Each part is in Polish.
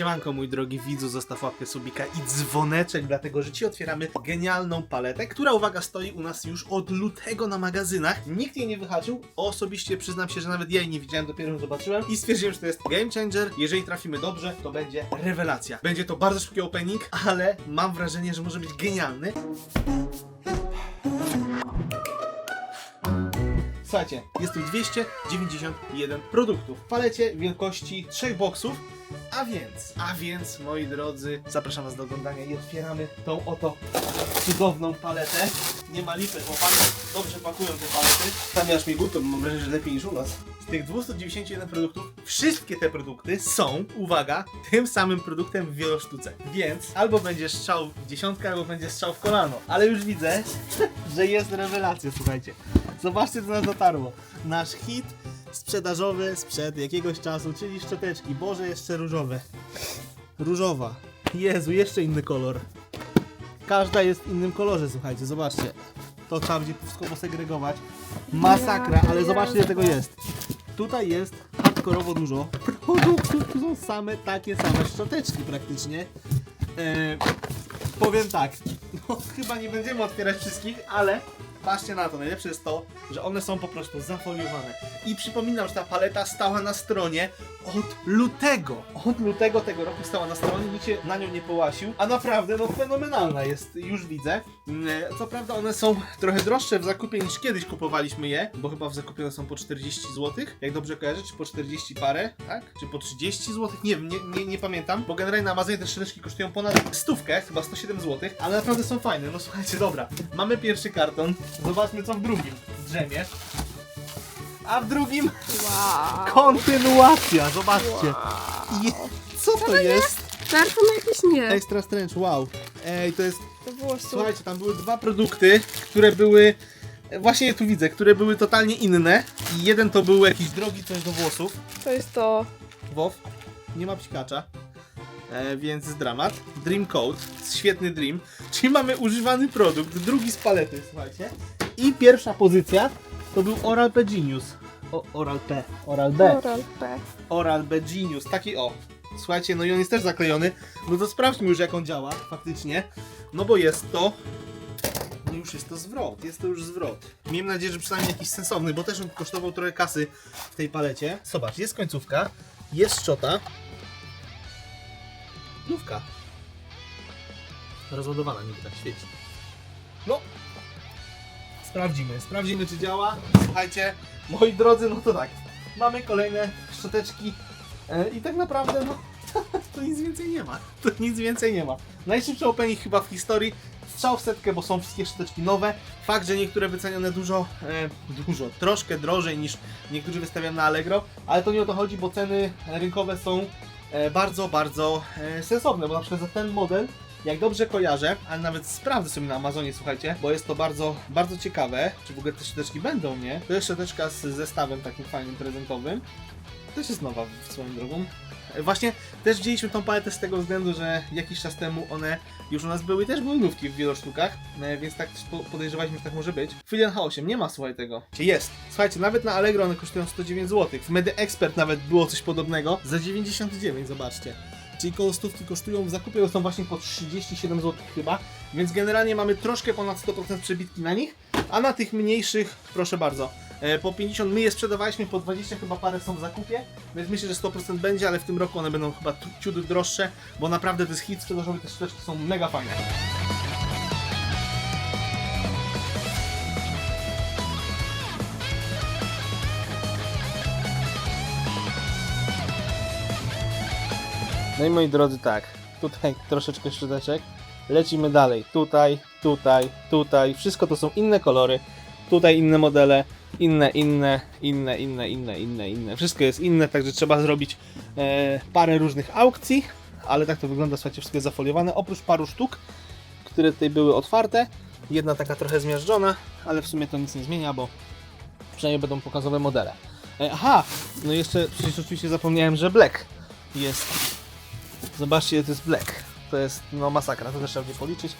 Siemanko mój drogi widzu, zostaw łapkę subika i dzwoneczek, dlatego że Ci otwieramy genialną paletę, która uwaga stoi u nas już od lutego na magazynach. Nikt jej nie wyhaczył, osobiście przyznam się, że nawet ja jej nie widziałem, dopiero ją zobaczyłem i stwierdziłem, że to jest game changer. Jeżeli trafimy dobrze, to będzie rewelacja. Będzie to bardzo szybki opening, ale mam wrażenie, że może być genialny. Słuchajcie, jest tu 291 produktów w palecie wielkości trzech boksów. A więc, a więc, moi drodzy, zapraszam Was do oglądania i otwieramy tą oto cudowną paletę. Nie ma lipy, bo Pani dobrze pakują te palety. Tam aż mi bo mam wrażenie, że lepiej niż u nas. Z tych 291 produktów, wszystkie te produkty są, uwaga, tym samym produktem w wielosztuce. Więc albo będzie strzał w dziesiątkę, albo będzie strzał w kolano. Ale już widzę, że jest rewelacja, słuchajcie. Zobaczcie, co nas dotarło. Nasz hit sprzedażowy sprzed jakiegoś czasu, czyli szczoteczki. Boże, jeszcze różowe. Różowa. Jezu, jeszcze inny kolor. Każda jest w innym kolorze, słuchajcie, zobaczcie. To trzeba będzie wszystko posegregować. Masakra, ale zobaczcie, ile tego jest. Tutaj jest hardkorowo dużo produktów, tu są same takie same szczoteczki praktycznie. E, powiem tak, no chyba nie będziemy otwierać wszystkich, ale patrzcie na to, najlepsze jest to, że one są po prostu zafoliowane. I przypominam, że ta paleta stała na stronie od lutego. Od lutego tego roku stała na stronie, nikt się na nią nie połasił, a naprawdę no fenomenalna jest, już widzę. Mm, Co prawda one są trochę droższe w zakupie niż kiedyś kupowaliśmy je, bo chyba w zakupie one są po 40 zł, jak dobrze kojarzę, czy po 40 parę, tak? Czy po 30 zł? Nie wiem, nie, nie, nie pamiętam, bo generalnie na Amazonie te szczeleczki kosztują ponad stówkę, chyba 107 zł, ale naprawdę są fajne. No słuchajcie, dobra, mamy pierwszy karton, zobaczmy co w drugim drzemie. A w drugim Wow. kontynuacja, zobaczcie. Je, co to jest? Perfum jakiś nie. Extra Strange, wow. Ej, to jest To włosów. Słuchajcie, tam były dwa produkty, które były. Właśnie je tu widzę, które były totalnie inne. I jeden to był jakiś drogi coś do włosów. To jest to. WoW. Nie ma psikacza. E, więc dramat. Dream Code. Świetny Dream. Czyli mamy używany produkt. Drugi z palety, słuchajcie. I pierwsza pozycja to był Oral P Genius. O, Oral P. Oral B. Oral P. Oral B Genius, taki o. Słuchajcie, no i on jest też zaklejony. No to sprawdźmy już jak on działa faktycznie. No bo jest to... No już jest to zwrot, jest to już zwrot. Miejmy nadzieję, że przynajmniej jakiś sensowny, bo też on kosztował trochę kasy w tej palecie. Zobacz, jest końcówka, jest szczota. Nówka. Rozładowana niby tak świeci. No. Sprawdzimy, sprawdzimy czy działa. Słuchajcie, moi drodzy, no to tak. Mamy kolejne szczoteczki e, i tak naprawdę no to nic więcej nie ma. To nic więcej nie ma. Najszybszy opening chyba w historii. Strzał w setkę, bo są wszystkie szczoteczki nowe. Fakt, że niektóre wycenione dużo, e, dużo, troszkę drożej niż niektórzy wystawiają na Allegro, ale to nie o to chodzi, bo ceny rynkowe są e, bardzo, bardzo e, sensowne, bo na przykład za ten model jak dobrze kojarzę, ale nawet sprawdzę sobie na Amazonie, słuchajcie, bo jest to bardzo, bardzo ciekawe, czy w ogóle te szczoteczki będą, nie? To jest szczoteczka z zestawem takim fajnym, prezentowym. Też jest nowa w swoją drogą. Właśnie też wzięliśmy tą paletę z tego względu, że jakiś czas temu one już u nas były też były nówki w wielu sztukach, e, więc tak podejrzewaliśmy, że tak może być. W Filian H8 nie ma, słuchaj tego. Jest. Słuchajcie, nawet na Allegro one kosztują 109 zł. W Medy Expert nawet było coś podobnego. Za 99, zobaczcie. Czyli koło stówki kosztują w zakupie, są właśnie po 37 zł chyba, więc generalnie mamy troszkę ponad 100% przebitki na nich, a na tych mniejszych, proszę bardzo, e, po 50, my je sprzedawaliśmy po 20, chyba parę są w zakupie, więc myślę, że 100% będzie, ale w tym roku one będą chyba ciut droższe, bo naprawdę to hit sprzedażowy, te szczoteczki są mega fajne. No i moi drodzy, tak, tutaj troszeczkę szczoteczek, lecimy dalej, tutaj, tutaj, tutaj, wszystko to są inne kolory, tutaj inne modele, inne, inne, inne, inne, inne, inne, inne, wszystko jest inne, także trzeba zrobić e, parę różnych aukcji, ale tak to wygląda, słuchajcie, wszystko jest zafoliowane, oprócz paru sztuk, które tutaj były otwarte, jedna taka trochę zmiażdżona, ale w sumie to nic nie zmienia, bo przynajmniej będą pokazowe modele. E, aha, no jeszcze przecież oczywiście zapomniałem, że Black jest Zobaczcie, to jest black. To jest no masakra, to też trzeba będzie policzyć.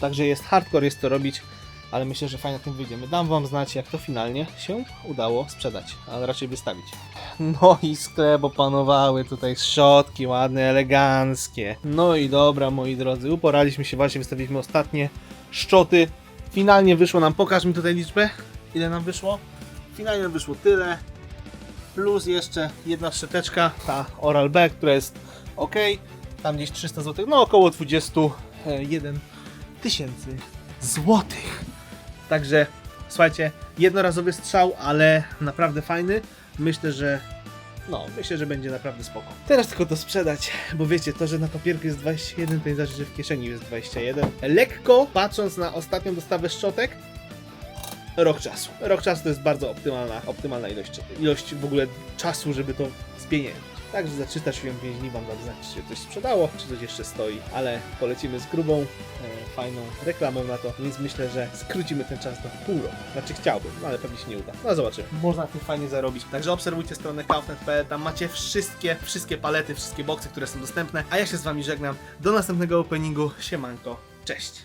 Także jest hardcore, jest to robić ale myślę, że fajnie na tym wyjdziemy. Dam wam znać, jak to finalnie się udało sprzedać, ale raczej wystawić. No i sklep opanowały tutaj szczotki ładne, eleganckie. No i dobra, moi drodzy, uporaliśmy się, właśnie wystawiliśmy ostatnie szczoty. Finalnie wyszło nam, pokaż mi tutaj liczbę, ile nam wyszło. Finalnie wyszło tyle, plus jeszcze jedna szczoteczka, ta Oral-B, która jest ok, tam gdzieś 300 zł, no około 21 tysięcy złotych. Także słuchajcie, jednorazowy strzał, ale naprawdę fajny. Myślę, że no, myślę, że będzie naprawdę spoko. Teraz tylko to sprzedać, bo wiecie, to, że na papierku jest 21, to nie znaczy, że w kieszeni jest 21. Lekko, patrząc na ostatnią dostawę szczotek, rok czasu. Rok czasu to jest bardzo optymalna, optymalna ilość, ilość w ogóle czasu, żeby to spieniężyć. Także za 375 wam dam znać, czy coś sprzedało, czy coś jeszcze stoi, ale polecimy z grubą, e, fajną reklamą na to, więc myślę, że skrócimy ten czas do pół roku. Znaczy chciałbym, no ale pewnie się nie uda. No zobaczymy. Można na tym fajnie zarobić. Także obserwujcie stronę kaufnet.pl, tam macie wszystkie, wszystkie palety, wszystkie boksy, które są dostępne, a ja się z wami żegnam. Do następnego openingu. Siemanko. Cześć.